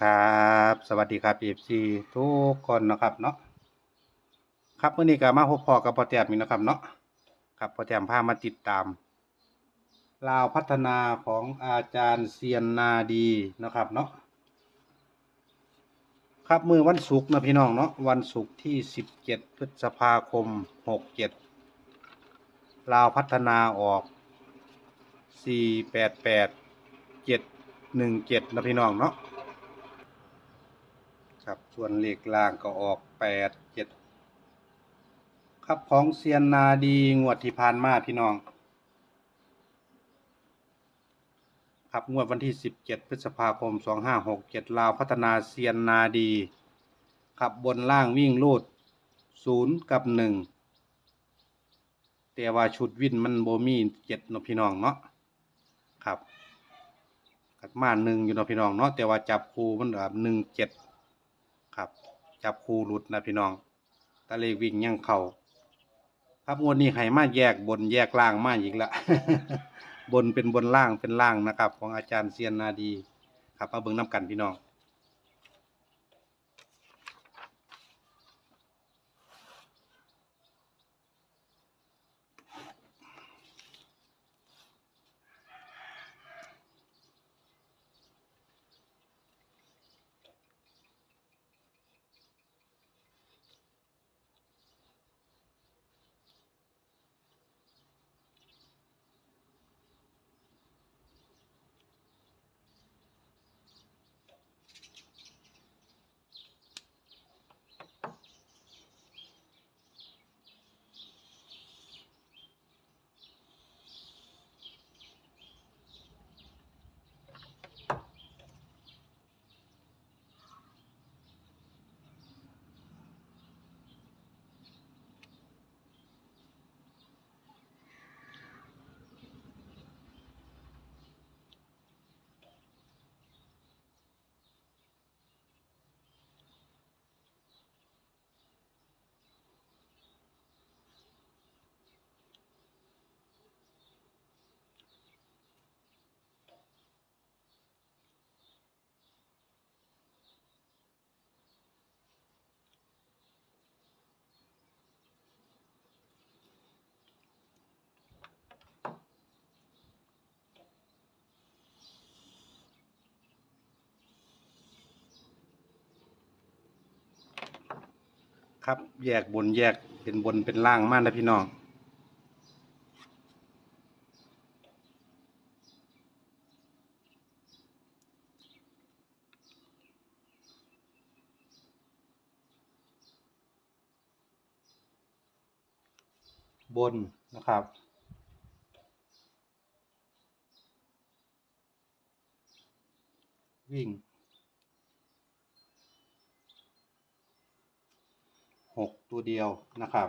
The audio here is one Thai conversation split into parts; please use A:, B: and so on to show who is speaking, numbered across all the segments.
A: ครับสวัสดีครับ FC ทุกคนนะครับเนาะครับมื้อนี้ก็มาพบพอกับพ่อแต้มอีกนะครับเนาะครับพ่อแต้มพามาติดตามลาวพัฒนาของอาจารย์เซียนนาดีนะครับเนาะครับมือวันศุกร์นะพี่น้องเนาะวันศุกร์ที่ 17 พฤษภาคม 67ลาวพัฒนาออก 488 717นะพี่น้องเนาะ ส่วนเลขล่างก็ออกแปดเจ็ดครับของเซียนนาดีงวดที่ผ่านมาพี่น้อง ครับงวดวันที่สิบเจ็ดพฤษภาคมสองห้าหกเจ็ดลาวพัฒนาเซียนนาดีครับบนล่างวิ่งลูดศูนย์กับหนึ่งแต่ว่าชุดวินมันโบมีเจ็ดเนาะพี่น้องเนาะครับกัดมาหนึ่งอยู่เนาะพี่น้องเนาะแต่ว่าจับคู่มันแบบหนึ่งเจ็ด ครับ จับคู่หลุดนะพี่น้องตะเลวิ่งยังเข่าครับงวดนี้ให้มาแยกบนแยกล่างมาอีกละ บนเป็นบนล่างเป็นล่างนะครับ ของอาจารย์เซียนนาดี ครับมาเบิ่งน้ำกันพี่น้อง ครับ แยกบนแยกเป็นบนเป็นล่างมากนะพี่น้องบนนะครับ วิ่ง หกตัวเดียวนะครับ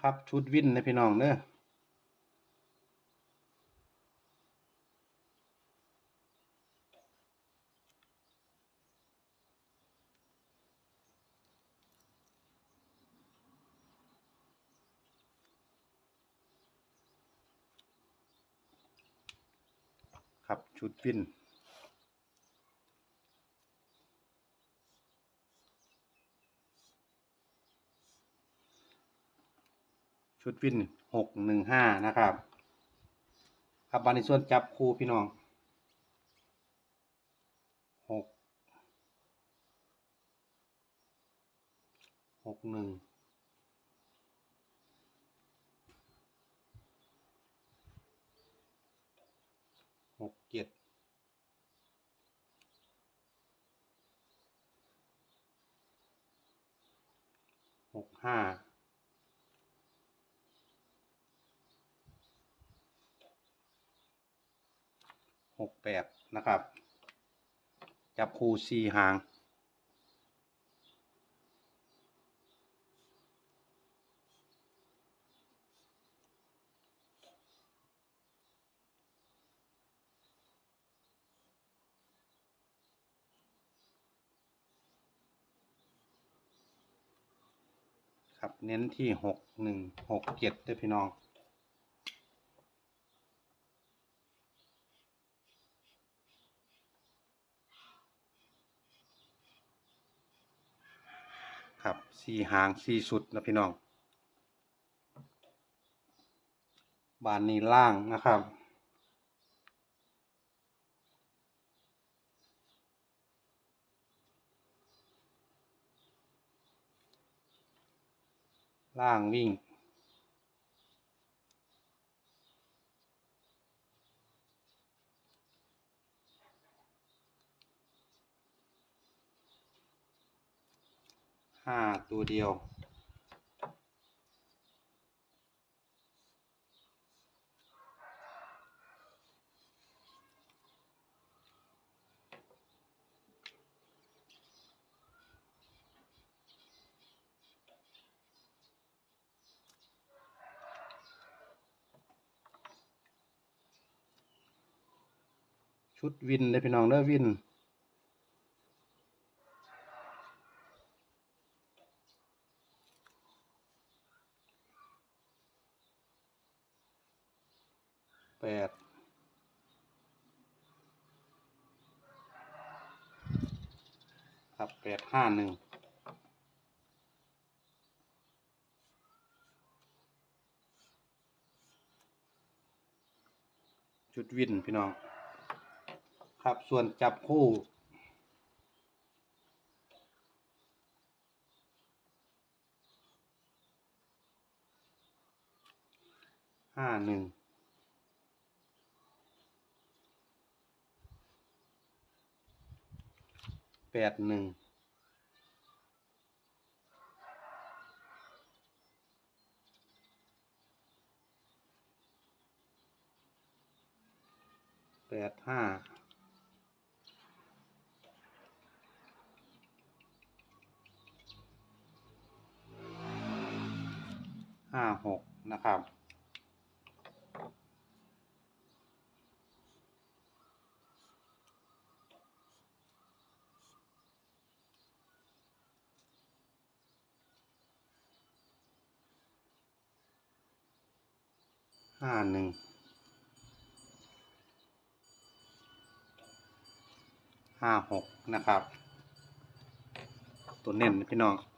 A: ครับชุดวินนะพี่น้องเนอะ ครับชุดวินชุดวินหกหนึ่งห้านะครับ ครับบานในส่วนจับคู่พี่น้องหกหกหนึ่ง หกเจ็ดหกห้าหกแปดนะครับ จับคู่สี่หาง ครับ เน้นที่หกหนึ่งหกเจ็ดด้วยพี่น้องครับสี่หางสี่สุดนะพี่น้อง บานนี้ล่างนะครับ ล่างวิ่ง ห้าตัวเดียว ชุดวินเลยพี่น้องเด้อวิน แปดครับแปดห้าหนึ่งชุดวินพี่น้อง ครับ ส่วนจับคู่ ห้าหนึ่งแปดหนึ่งแปดห้า ห้าหกนะครับ ห้าหนึ่ง ห้าหกนะครับ ตัวเน้นพี่น้อง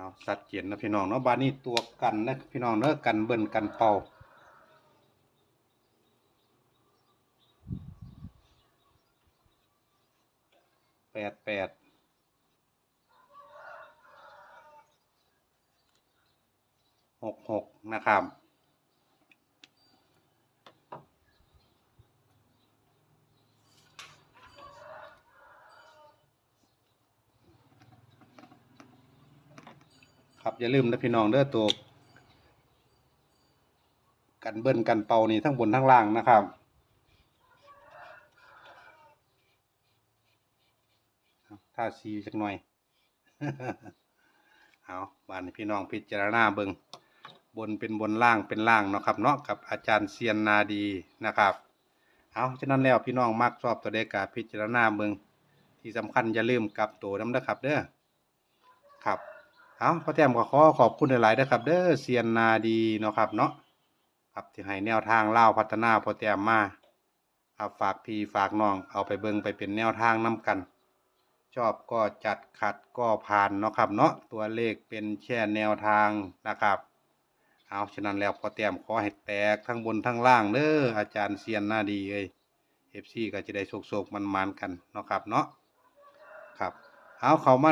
A: เอาสัดเจียนนะพี่น้องเนาะบานนี้ตัวกันนะพี่น้องเนาะกันเบิ่นกันเป่าแปดแปดหกหกนะครับ อย่าลืมนะพี่น้องเด้อตัวกันเบิ้ลกันเป่านี่ทั้งบนทั้งล่างนะครับถ้าซีจักหน่อย เอาบานพี่น้องพิจารณาเบิงบนเป็นบนล่างเป็นล่างเนาะครับเนาะกับอาจารย์เซียนนาดีนะครับ เอาฉะนั้นแล้วพี่น้องมักชอบตัวเด็กกาพิจารณาเบิงที่สำคัญอย่าลืมกลับตัวน้ำนะครับเด้อครับ เอาพ่อแต้มก็ขอขอบคุณหลายๆนะครับ เด้อเซียนนาดีเนาะครับเนาะครับที่ให้แนวทางเล่าพัฒนาพ่อแต้มมาครับฝากพี่ฝากน้องเอาไปเบิงไปเป็นแนวทางน้กัน ชอบก็จัดขัดก็ผ่านเนาะครับเนาะตัวเลขเป็นแค่แนวทางนะครับเอาฉะนั้นแล้วพอเตรียมขอให้แตกทั้งบนทั้งล่างเด้ออาจารย์เซียนหน้าดีเอ้ยเอฟซีก็จะได้โศกๆมันๆกันเนาะครับเนาะครับเอาเขามา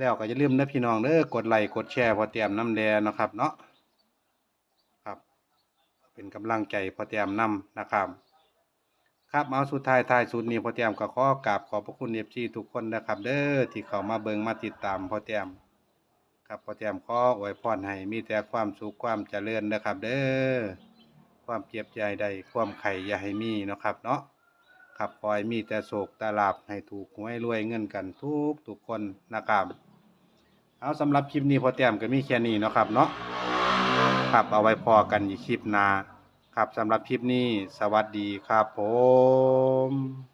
A: แล้วก็อย่าลืมนะพี่น้องเด้อกดไลค์กดแชร์พอเตรียมน้ำแดงนะครับเนาะครับ เป็นกำลังใจพอเตรียมน้ำนะครับ ครับเอาสุดท้ายท้ายสุดนี้พอเตรียมก็ขอกราบขอบพระคุณเอฟซีทุกคนนะครับ เด้อที่เข้ามาเบิ่งมาติดตามพอเตรียมครับพอเตรียมขออวยพรให้มีแต่ความสุขความเจริญนะครับ เด้อความเจ็บใจใดความไข่อย่าให้มีนะครับเนาะครับขอให้มีแต่โศกแต่ลาบให้ถูกหวยรวยเงินกันทุกทุกคนนะครับ เอาสำหรับคลิปนี้พอแต้มก็มีแค่นี้เนาะครับเนาะครับเอาไว้พอกันอีกคลิปหน้าครับสำหรับคลิปนี้สวัสดีครับผม